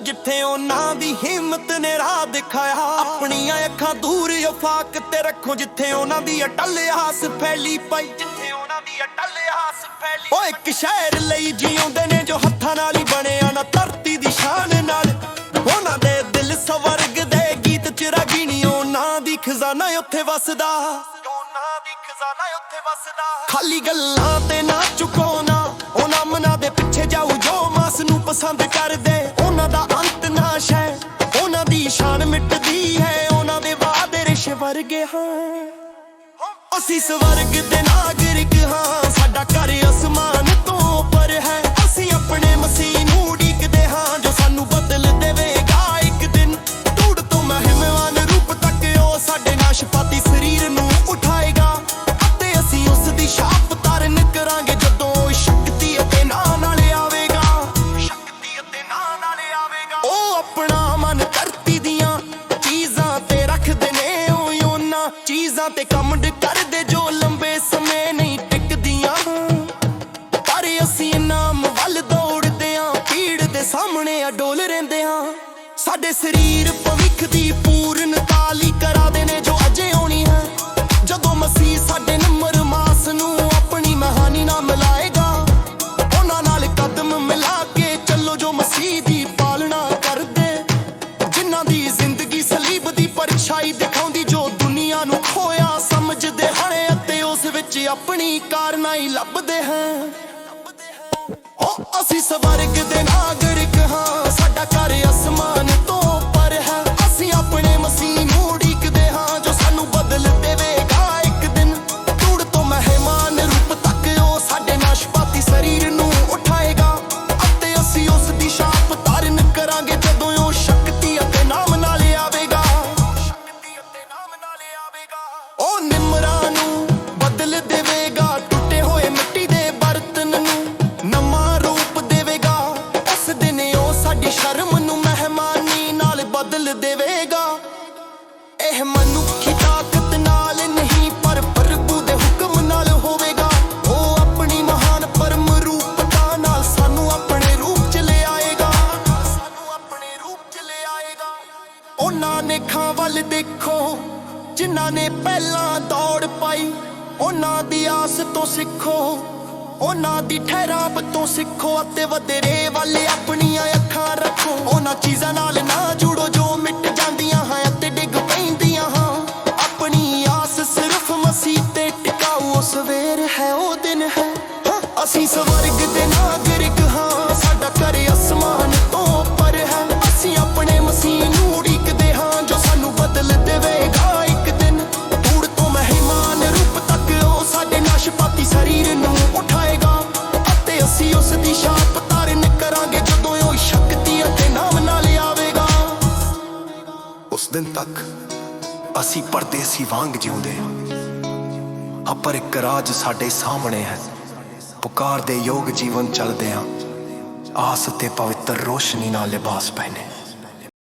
ਜਿੱਥੇ ਉਹਨਾਂ ਦੀ ਹਿੰਮਤ ਨੇ ਰਾਹ ਦਿਖਾਇਆ। ਆਪਣੀਆਂ ਅੱਖਾਂ ਦੂਰ ਅਫਾਕ ਤੇ ਰੱਖੋ ਜਿੱਥੇ ਉਹਨਾਂ ਦੀ ਅਟਲ ਆਸ ਫੈਲੀ ਪਈ। ਜਿੱਥੇ ਉਹਨਾਂ ਦੀ ਅਟਲ ਆਸ ਫੈਲੀ ਓ ਇੱਕ ਸ਼ਹਿਰ ਲਈ ਜਿਉਂਦੇ ਨੇ ਜੋ ਹੱਥਾਂ ਨਾਲ ਹੀ ਬਣਿਆ ਨਾ ਧਰਤੀ ਦੀ ਸ਼ਾਨ ਨਾਲ। ਉਹਨਾਂ ਦੇ ਦਿਲ ਸਵਰਗ ਦੇ ਗੀਤ ਚ ਰਗੀਣੀ ਉਹਨਾਂ ਦੀ ਖਜ਼ਾਨਾ ਉੱਥੇ ਵਸਦਾ। ਉਹਨਾਂ ਦੀ ਖਜ਼ਾਨਾ ਉੱਥੇ ਵਸਦਾ। ਖਾਲੀ ਗੱਲਾਂ ਤੇ ਨਾ ਪਸੰਦ ਕਰਦੇ। ਉਹਨਾਂ ਦਾ ਅੰਤ ਨਾਸ਼ ਹੈ। ਉਹਨਾਂ ਦੀ ਸ਼ਾਨ ਮਿਟਦੀ ਹੈ। ਉਹਨਾਂ ਦੇ ਵਾਅਦੇ ਰਿਸ਼ ਵਰਗੇ ਹਾਂ। ਅਸੀਂ ਸਵਰਗ ਦੇ ਨਾਗਰਿਕ ਆਪਣਾ ਮਨ ਧਰਤੀ ਦੀਆਂ ਚੀਜ਼ਾਂ ਤੇ ਰੱਖਦੇ ਨੇ ਉਹ ਉਹਨਾਂ ਚੀਜ਼ਾਂ ਤੇ ਕਮੰਡ ਕਰਦੇ ਜੋ ਲੰਬੇ ਸਮੇਂ ਨਹੀਂ ਟਿਕਦੀਆਂ। ਪਰ ਅਸੀਂ ਨਾਮ ਵੱਲ ਦੌੜਦੇ ਆਂ, ਭੀੜ ਦੇ ਸਾਹਮਣੇ ਅਡੋਲ ਰਹਿੰਦੇ ਆਂ। ਸਾਡੇ ਸਰੀਰ ਭਵਿੱਖ ਦੀ ਉਸ ਵਿੱਚ ਆਪਣੀ ਕਾਰਨਾਈ ਲੱਭਦੇ ਹਨ ਓ ਅਸੀਂ ਸਵਰਗ ਦੇ ਨਾਗਰਿਕ ਹਾਂ। ਬਦਲ ਦੇਵੇਗਾ। ਇਹ ਮਨੁੱਖੀ ਤਾਕਤ ਨਾਲ ਨਹੀਂ, ਪਰ ਪ੍ਰਭੂ ਦੇ ਹੁਕਮ ਨਾਲ ਹੋਵੇਗਾ। ਉਹ ਆਪਣੀ ਮਹਾਨ ਪਰਮ ਰੂਪਤਾ ਨਾਲ ਸਾਨੂੰ ਆਪਣੇ ਰੂਪ ਚ ਲੈ ਆਏਗਾ। ਸਾਨੂੰ ਆਪਣੇ ਰੂਪ ਚ ਲੈ ਆਏਗਾ। ਉਹਨਾਂ ਨੇ ਖਾਂ ਵੱਲ ਦੇਖੋ, ਜਿਨ੍ਹਾਂ ਨੇ ਪਹਿਲਾਂ ਦੌੜ ਪਾਈ। ਉਹਨਾਂ ਦੀ ਆਸ ਤੋਂ ਸਿੱਖੋ, ਉਹਨਾਂ ਦੀ ਠਹਿਰਾਵ ਤੋਂ ਸਿੱਖੋ ਅਤੇ ਵਧੇਰੇ ਵੱਲ ਅਤੇ ਉਸ ਦੀ ਛਾਪ ਧਾਰਨ ਕਰਾਂਗੇ ਜਦੋਂ ਉਹ ਸ਼ਕਤੀ ਅਤੇ ਨਾਮ ਨਾਲ ਆਵੇਗਾ। ਉਸ ਦਿਨ ਤੱਕ ਅਸੀਂ ਪਰਦੇਸੀ ਵਾਂਗ ਜਿਉਂਦੇ ਹਾਂ। ਪਰ ਇੱਕ ਰਾਜ ਸਾਡੇ ਸਾਹਮਣੇ ਹੈ। ਪੁਕਾਰ ਦੇ ਯੋਗ ਜੀਵਨ ਚੱਲਦੇ ਹਾਂ। ਆਸ ਤੇ ਪਵਿੱਤਰ ਰੋਸ਼ਨੀ ਨਾਲ ਲਿਬਾਸ ਪਹਿਨੇ